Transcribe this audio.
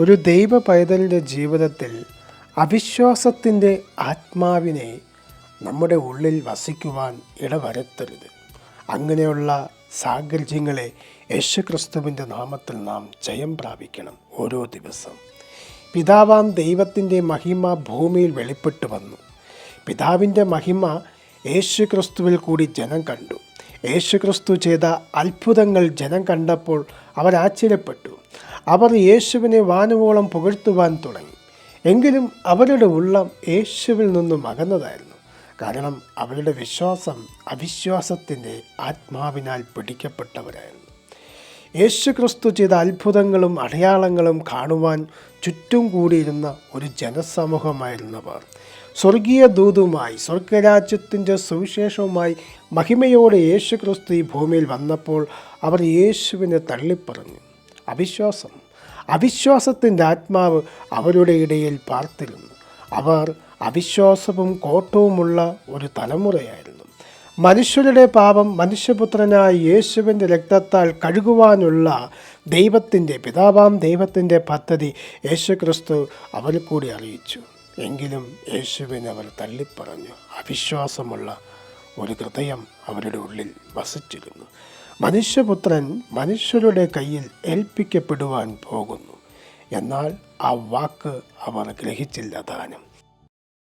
ഒരു ദൈവ പൈതലിന്റെ ജീവിതത്തിൽ അവിശ്വാസത്തിന്റെ ആത്മാവിനെ നമ്മുടെ ഉള്ളിൽ വസിക്കുവാൻ ഇടവരുത്തരുത്. അങ്ങനെയുള്ള സാഹചര്യങ്ങളെ യേശുക്രിസ്തുവിന്റെ നാമത്തിൽ നാം ജയം പ്രാപിക്കണം ഓരോ ദിവസം. പിതാവാം ദൈവത്തിന്റെ മഹിമ ഭൂമിയിൽ വെളിപ്പെട്ടു വന്നു. പിതാവിന്റെ മഹിമ യേശുക്രിസ്തുവിൽ കൂടി ജനം കണ്ടു. യേശുക്രിസ്തു ചെയ്ത അത്ഭുതങ്ങൾ ജനം കണ്ടപ്പോൾ അവർ ആശ്ചര്യപ്പെട്ടു. അവർ യേശുവിനെ വാനുവോളം പുകഴ്ത്തുവാൻ തുടങ്ങി. എങ്കിലും അവരുടെ ഉള്ളം യേശുവിൽ നിന്നും അകന്നതായിരുന്നു. കാരണം അവരുടെ വിശ്വാസം അവിശ്വാസത്തിന്റെ ആത്മാവിനാൽ പിടിക്കപ്പെട്ടവരായിരുന്നു. യേശു ക്രിസ്തു ചെയ്ത അത്ഭുതങ്ങളും അടയാളങ്ങളും കാണുവാൻ ചുറ്റും കൂടിയിരുന്ന ഒരു ജനസമൂഹമായിരുന്നവർ. സ്വർഗീയ ദൂതുമായി സ്വർഗരാജ്യത്തിന്റെ സുവിശേഷവുമായി മഹിമയോടെ യേശു ക്രിസ്തു ഈ ഭൂമിയിൽ വന്നപ്പോൾ അവർ യേശുവിനെ തള്ളിപ്പറഞ്ഞു. അവിശ്വാസം. അവിശ്വാസത്തിന്റെ ആത്മാവ് അവരുടെ ഇടയിൽ പാർത്തിരുന്നു. അവർ അവിശ്വാസവും കോട്ടവുമുള്ള ഒരു തലമുറയായിരുന്നു. മനുഷ്യരുടെ പാപം മനുഷ്യപുത്രനായ യേശുവിന്റെ രക്തത്താൽ കഴുകുവാനുള്ള ദൈവത്തിന്റെ പിതാവാം ദൈവത്തിന്റെ പദ്ധതി യേശുക്രിസ്തു അവരിൽ കൂടി അറിയിച്ചു. എങ്കിലും യേശുവിനെ അവർ തള്ളിപ്പറഞ്ഞു. അവിശ്വാസമുള്ള ഒരു ഹൃദയം അവരുടെ ഉള്ളിൽ വസിച്ചിരുന്നു. മനുഷ്യപുത്രൻ മനുഷ്യരുടെ കയ്യിൽ ഏൽപ്പിക്കപ്പെടുവാൻ പോകുന്നു. എന്നാൽ ആ വാക്ക് അവർ ഗ്രഹിച്ചില്ല താനും.